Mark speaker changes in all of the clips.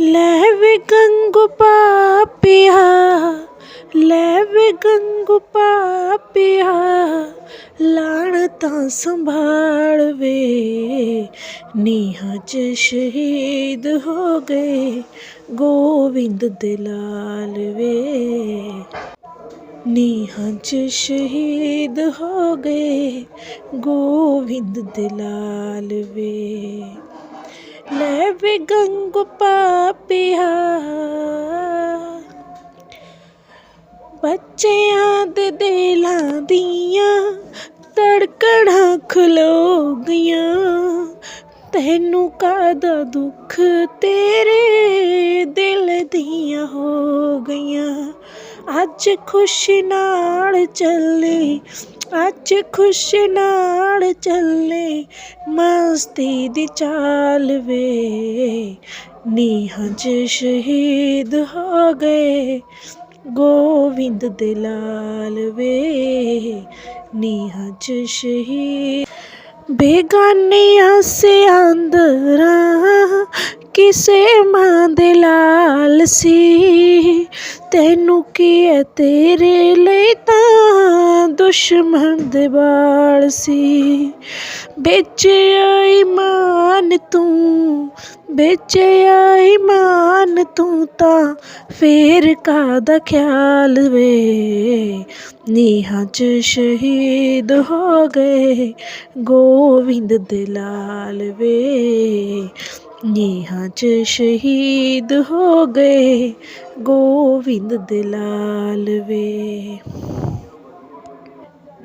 Speaker 1: ਲੈ ਵੇ ਗੰਗੂ ਪਾਪੀਆ, ਲੈ ਵੇ ਗੰਗੂ ਪਾਪੀਆ, ਲਾਣ ਤਾਂ ਸੰਭਾਲ ਵੇ ਨੀਹਾਂ 'ਚ ਸ਼ਹੀਦ ਹੋ ਗਏ, ਗੋਵਿੰਦ ਦੇ ਵੇ ਨੀਹਾਂ 'ਚ ਸ਼ਹੀਦ ਹੋ ਗਏ, ਗੋਵਿੰਦ ਦੇ ਵੇ ਲੈ ਵੇ ਗੰਗੂ ਪਿਆ ਬੱਚਿਆਂ ਦੇ ਦਿਲਾਂ ਦੀਆਂ ਧੜਕਣਾਂ ਖਲੋ ਗਈਆਂ ਤੈਨੂੰ ਕਾਹਦਾ ਦੁੱਖ ਤੇਰੇ ਦਿਲ ਦੀਆਂ ਹੋ ਗਈਆਂ? ਅੱਜ ਖੁਸ਼ ਨਾਲ ਚੱਲੇ, ਅੱਜ ਖੁਸ਼ ਨਾਲ ਚੱਲੇ, ਮਸਤੀ ਦੀ ਚਾਲ ਵੇ। ਨੀਹਾਂ 'ਚ ਸ਼ਹੀਦ ਹੋ ਗਏ, ਗੋਵਿੰਦ ਦੇ ਲਾਲ ਵੇ। ਨੀਹਾਂ 'ਚ ਸ਼ਹੀਦ, ਬੇਗਾਨੀਆਂ ਸੇ ਅੰਦਰਾਂ ਕਿਸੇ ਮਾਂ ਦੇ ਲਾਲ ਸੀ। ਤੈਨੂੰ ਕੀ ਹੈ ਤੇਰੇ ਲਈ ਤਾਂ ਦੁਸ਼ਮਣ ਦੇ ਬਾਲ ਸੀ। ਵੇਚਿਆ ਈਮਾਨ ਤੂੰ ਵੇਚਿਆ ਈਮਾਨ ਤੂੰ ਤਾਂ ਫੇਰ ਕਾਹਦਾ ਖਿਆਲ ਵੇ? ਨੀਹਾਂ 'ਚ ਸ਼ਹੀਦ ਹੋ ਗਏ ਗੋਵਿੰਦ ਦੇ ਲਾਲ ਵੇ। ਨੀਹਾਂ 'ਚ ਸ਼ਹੀਦ ਹੋ ਗਏ, ਗੋਵਿੰਦ ਦਲਾਲ ਵੇ।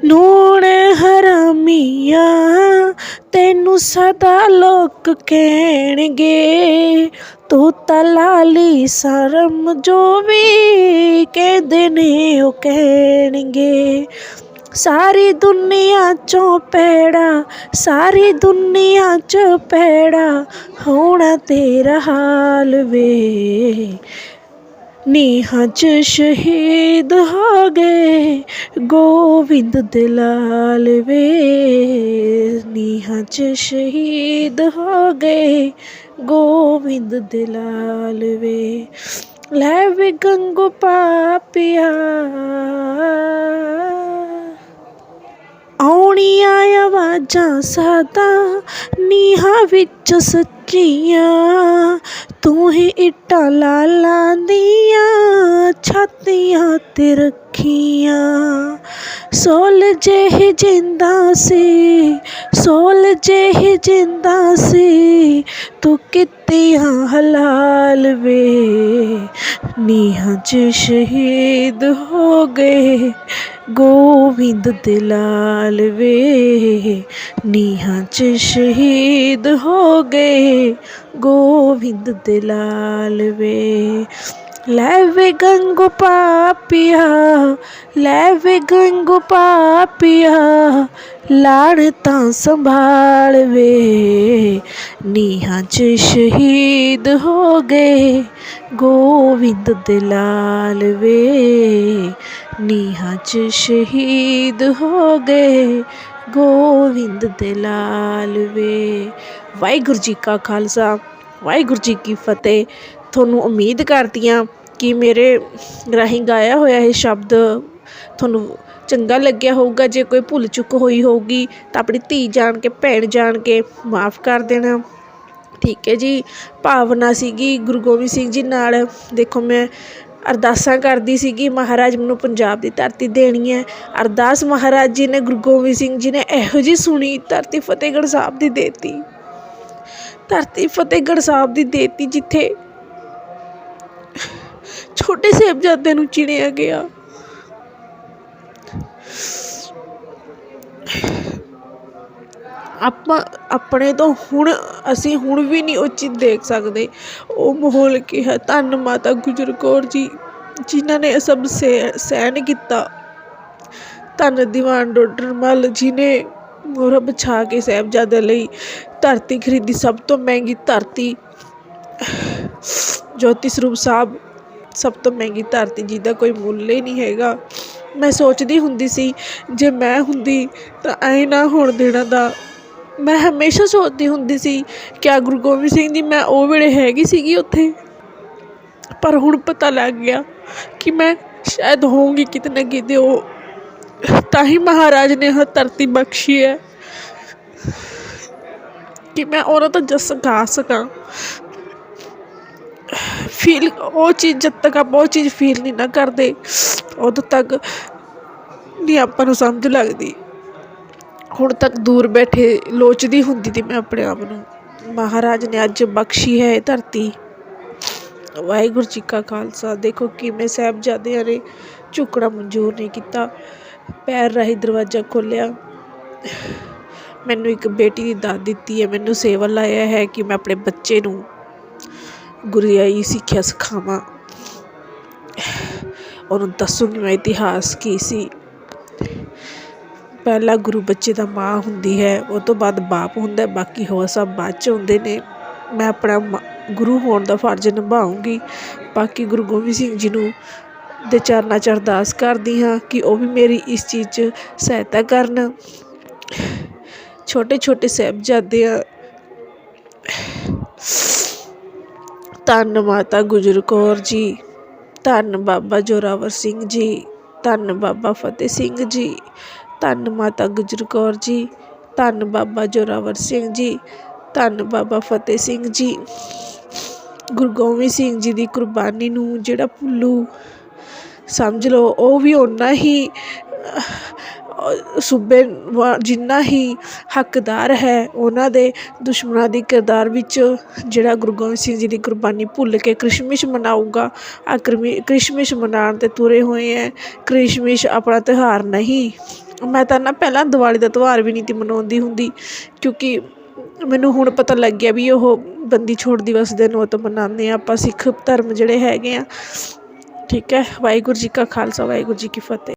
Speaker 1: ਨੂਣ ਹਰਾਮੀਆ ਤੈਨੂੰ ਸਦਾ ਲੋਕ ਕਹਿਣਗੇ, ਤੂੰ ਤਲਾਲੀ ਸ਼ਰਮ ਜੋ ਵੀ ਕਹਿੰਦੇ ਨੇ ਉਹ ਕਹਿਣਗੇ। ਸਾਰੀ ਦੁਨੀਆ ਚੋਂ ਪੈੜਾ ਸਾਰੀ ਦੁਨੀਆ ਚ ਪੈੜਾ ਹੋਣਾ ਤੇਰਾ ਹਾਲ ਵੇ। ਨੀਹਾਂ 'ਚ ਸ਼ਹੀਦ ਹੋ ਗਏ ਗੋਵਿੰਦ ਦਲਾਲ ਵੇ। ਨੀਹਾਂ 'ਚ ਸ਼ਹੀਦ ਹੋ ਗਏ ਗੋਵਿੰਦ ਦਲਾਲ ਵੇ। ਲੈ ਵੇ ਗੰਗੂ ਪਾਪਿਆ। ਆਉਣੀਆਂ ਆਵਾਜ਼ਾਂ ਸਦਾ ਨੀਹਾਂ ਵਿੱਚ ਸੱਚੀਆਂ। ਤੂੰ ਹੀ ਇੱਟਾਂ ਲਾਲਾਂ ਦੀਆਂ, ਛਾਤੀਆਂ ਤੇ ਰੱਖੀਆਂ। ਸੋਲ ਜਿਹੀ ਜਿੰਦਾ ਸੀ, ਸੋਲ ਜਿਹੀ ਜਿੰਦਾ ਸੀ, ਤੂੰ ਕਿ ਕਿਤਿਆਂ ਹਲਾਲ ਵੇ। ਨੀਹਾਂ 'ਚ ਸ਼ਹੀਦ ਹੋ ਗਏ। ਗੋਵਿੰਦ ਦੇ ਵੇ। ਨੀਹਾਂ 'ਚ ਸ਼ਹੀਦ ਹੋ ਗਏ। ਗੋਵਿੰਦ ਦੇ ਵੇ। ਲੈ ਵੇ ਗੰਗੂ ਪਾਪੀਆ, ਲੈ ਵੇ ਗੰਗੂ ਪਾਪੀਆ, ਲਾੜ ਤਾਂ ਸੰਭਾਲ ਵੇ। ਨੀਹਾਂ 'ਚ ਸ਼ਹੀਦ ਹੋ ਗਏ, ਗੋਵਿੰਦ ਦੇ ਵੇ। ਨੀਹਾਂ 'ਚ ਸ਼ਹੀਦ ਹੋ ਗਏ, ਗੋਵਿੰਦ ਦੇ ਵੇ। ਵਾਹਿਗੁਰੂ ਜੀ ਕਾ ਖਾਲਸਾ, ਵਾਹਿਗੁਰੂ ਜੀ ਕੀ ਫਤਿਹ। ਤੁਹਾਨੂੰ ਉਮੀਦ ਕਰਦੀ ਹਾਂ ਕਿ ਮੇਰੇ ਰਾਹੀਂ ਗਾਇਆ ਹੋਇਆ ਇਹ ਸ਼ਬਦ ਤੁਹਾਨੂੰ ਚੰਗਾ ਲੱਗਿਆ ਹੋਊਗਾ, ਜੇ ਕੋਈ ਭੁੱਲ ਚੁੱਕ ਹੋਈ ਹੋਊਗੀ ਤਾਂ ਆਪਣੀ ਧੀ ਜਾਣ ਕੇ, ਭੈਣ ਜਾਣ ਕੇ ਮਾਫ ਕਰ ਦੇਣਾ। ਠੀਕ ਹੈ ਜੀ, ਭਾਵਨਾ ਸੀਗੀ ਗੁਰੂ ਗੋਬਿੰਦ ਸਿੰਘ ਜੀ ਨਾਲ। ਦੇਖੋ, ਮੈਂ ਅਰਦਾਸਾਂ ਕਰਦੀ ਸੀਗੀ, ਮਹਾਰਾਜ ਮੈਨੂੰ ਪੰਜਾਬ ਦੀ ਧਰਤੀ ਦੇਣੀ ਹੈ। ਅਰਦਾਸ ਮਹਾਰਾਜ ਜੀ ਨੇ, ਗੁਰੂ ਗੋਬਿੰਦ ਸਿੰਘ ਜੀ ਨੇ ਇਹੋ ਜਿਹੀ ਸੁਣੀ, ਧਰਤੀ ਫਤਿਹਗੜ੍ਹ ਸਾਹਿਬ ਦੀ ਦੇਤੀ। ਧਰਤੀ ਫਤਿਹਗੜ੍ਹ ਸਾਹਿਬ ਦੀ ਦੇਤੀ ਜਿੱਥੇ ਛੋਟੇ ਸਾਹਿਬਜ਼ਾਦੇ ਨੂੰ ਚਿਣਿਆ ਗਿਆ। ਆਪਾਂ ਆਪਣੇ ਤੋਂ ਹੁਣ, ਅਸੀਂ ਹੁਣ ਵੀ ਨਹੀਂ ਉਹ ਚੀਜ਼ ਦੇਖ ਸਕਦੇ। ਉਹ ਮਾਹੌਲ ਕੀ ਹੈ? ਧੰਨ ਮਾਤਾ ਗੁਜਰ ਕੌਰ ਜੀ, ਜਿਨ੍ਹਾਂ ਨੇ ਸਭ ਸਹਿ ਸਹਿਣ ਕੀਤਾ। ਧੰਨ ਦੀਵਾਨ ਡੋਡਰ ਮੱਲ ਜੀ ਨੇ ਮੋਹਰਾਂ ਵਿਛਾ ਕੇ ਸਾਹਿਬਜ਼ਾਦਿਆਂ ਲਈ ਧਰਤੀ ਖਰੀਦੀ, ਸਭ ਤੋਂ ਮਹਿੰਗੀ ਧਰਤੀ ਜੋਤੀ ਸਰੂਪ ਸਾਹਿਬ ਸਭ ਤੋਂ ਮਹਿੰਗੀ ਧਰਤੀ ਜਿਹਦਾ ਕੋਈ ਮੁੱਲ ਹੀ ਨਹੀਂ ਹੈਗਾ। ਮੈਂ ਸੋਚਦੀ ਹੁੰਦੀ ਸੀ, ਜੇ ਮੈਂ ਹੁੰਦੀ ਤਾਂ ਐਂ ਨਾ ਹੋਣ ਦੇਣਾ ਦਾ। ਮੈਂ ਹਮੇਸ਼ਾ ਸੋਚਦੀ ਹੁੰਦੀ ਸੀ, ਕਿਆ ਗੁਰੂ ਗੋਬਿੰਦ ਸਿੰਘ ਜੀ, ਮੈਂ ਉਹ ਵੇਲੇ ਹੈਗੀ ਸੀਗੀ ਉੱਥੇ? ਪਰ ਹੁਣ ਪਤਾ ਲੱਗ ਗਿਆ ਕਿ ਮੈਂ ਸ਼ਾਇਦ ਹੋਊਂਗੀ ਕਿਤੇ ਨਾ ਕਿਤੇ ਉਹ। ਤਾਂ ਹੀ ਮਹਾਰਾਜ ਨੇ ਇਹ ਧਰਤੀ ਬਖਸ਼ੀ ਹੈ। ਕਿ ਮੈਂ ਉਹਨਾਂ ਤੋਂ ਜਸ ਗਾ ਸਕਾਂ। ਫੀਲ ਉਹ ਚੀਜ਼ ਜਦ ਤੱਕ ਆਪਾਂ ਉਹ ਚੀਜ਼ ਫੀਲ ਨਹੀਂ ਨਾ ਕਰਦੇ, ਉਦੋਂ ਤੱਕ ਨਹੀਂ ਆਪਾਂ ਨੂੰ ਸਮਝ ਲੱਗਦੀ। ਹੁਣ ਤੱਕ ਦੂਰ ਬੈਠੇ ਲੋਚਦੀ ਹੁੰਦੀ ਤੀ ਮੈਂ ਆਪਣੇ ਆਪ ਨੂੰ। ਮਹਾਰਾਜ ਨੇ ਅੱਜ ਬਖਸ਼ੀ ਹੈ ਇਹ ਧਰਤੀ। ਵਾਹਿਗੁਰੂ ਜੀ ਕਾ ਖਾਲਸਾ। ਦੇਖੋ ਕਿਵੇਂ ਸਾਹਿਬਜ਼ਾਦਿਆਂ ਨੇ ਝੁਕਣਾ ਮਨਜ਼ੂਰ ਨਹੀਂ ਕੀਤਾ। ਪੈਰ ਰਾਹੀਂ ਦਰਵਾਜ਼ਾ ਖੋਲ੍ਹਿਆ। ਮੈਨੂੰ ਇੱਕ ਬੇਟੀ ਦੀ ਦਾਤ ਦਿੱਤੀ ਹੈ। ਮੈਨੂੰ ਸੇਵਾ ਲਾਇਆ ਹੈ ਕਿ ਮੈਂ ਆਪਣੇ ਬੱਚੇ ਨੂੰ ਗੁਰਿਆਈ ਸਿੱਖਿਆ ਸਿਖਾਵਾਂ। ਉਹਨੂੰ ਦੱਸੂਗੀ ਮੈਂ ਇਤਿਹਾਸ ਕੀ ਸੀ? ਪਹਿਲਾ ਗੁਰੂ ਬੱਚੇ ਦਾ ਮਾਂ ਹੁੰਦੀ ਹੈ, ਉਹ ਤੋਂ ਬਾਅਦ ਬਾਪ ਹੁੰਦਾ ਬਾਕੀ ਹੋਰ ਸਭ ਬਾਅਦ 'ਚ ਹੁੰਦੇ ਨੇ। ਮੈਂ ਆਪਣਾ ਮ- ਗੁਰੂ ਹੋਣ ਦਾ ਫਰਜ਼ ਨਿਭਾਉਂਗੀ। ਬਾਕੀ ਗੁਰੂ ਗੋਬਿੰਦ ਸਿੰਘ ਜੀ ਨੂੰ ਦੇ ਚਰਨਾਂ 'ਚ ਅਰਦਾਸ ਕਰਦੀ ਹਾਂ ਕਿ ਉਹ ਵੀ ਮੇਰੀ ਇਸ ਚੀਜ਼ 'ਚ ਸਹਾਇਤਾ ਕਰਨ। ਛੋਟੇ ਛੋਟੇ ਸਾਹਿਬਜ਼ਾਦੇ ਧੰਨ ਮਾਤਾ ਗੁਜਰ ਕੌਰ ਜੀ, ਧੰਨ ਬਾਬਾ ਜੋਰਾਵਰ ਸਿੰਘ ਜੀ, ਧੰਨ ਬਾਬਾ ਫਤਿਹ ਸਿੰਘ ਜੀ, ਧੰਨ ਮਾਤਾ ਗੁਜਰ ਕੌਰ ਜੀ, ਧੰਨ ਬਾਬਾ ਜੋਰਾਵਰ ਸਿੰਘ ਜੀ, ਧੰਨ ਬਾਬਾ ਫਤਿਹ ਸਿੰਘ ਜੀ। ਗੁਰੂ ਗੋਬਿੰਦ ਸਿੰਘ ਜੀ ਦੀ ਕੁਰਬਾਨੀ ਨੂੰ ਜਿਹੜਾ ਭੁੱਲੂ ਸਮਝ ਲਓ, ਉਹ ਵੀ ਓਨਾ ਹੀ ਸੂਬੇ ਵਾ- ਜਿੰਨਾ ਹੀ ਹੱਕਦਾਰ ਹੈ, ਉਹਨਾਂ ਦੇ ਦੁਸ਼ਮਣਾਂ ਦੀ ਕਿਰਦਾਰ ਵਿੱਚ ਜਿਹੜਾ ਗੁਰੂ ਗੋਬਿੰਦ ਸਿੰਘ ਜੀ ਦੀ ਕੁਰਬਾਨੀ ਭੁੱਲ ਕੇ ਕ੍ਰਿਸਮਿਸ ਮਨਾਊਗਾ ਆ ਕ੍ਰਿਸਮਿਸ ਮਨਾਉਣ 'ਤੇ ਤੁਰੇ ਹੋਏ ਹੈ, ਕ੍ਰਿਸਮਿਸ ਆਪਣਾ ਤਿਉਹਾਰ ਨਹੀਂ। ਮੈਂ ਤਾਂ ਨਾ ਪਹਿਲਾਂ ਦੀਵਾਲੀ ਦਾ ਤਿਉਹਾਰ ਵੀ ਨਹੀਂ ਤੀ ਮਨਾਉਂਦੀ ਹੁੰਦੀ, ਕਿਉਂਕਿ ਮੈਨੂੰ ਹੁਣ ਪਤਾ ਲੱਗ ਗਿਆ ਵੀ ਉਹ ਬੰਦੀ ਛੋੜ ਦਿਵਸ ਦੇ ਨੂੰ ਤਾਂ ਮਨਾਉਂਦੇ ਹਾਂ ਆਪਾਂ ਸਿੱਖ ਧਰਮ ਜਿਹੜੇ ਹੈਗੇ ਆ। ਠੀਕ ਹੈ, ਵਾਹਿਗੁਰੂ ਜੀ ਕਾ ਖਾਲਸਾ, ਵਾਹਿਗੁਰੂ ਜੀ ਕੀ ਫਤਿਹ।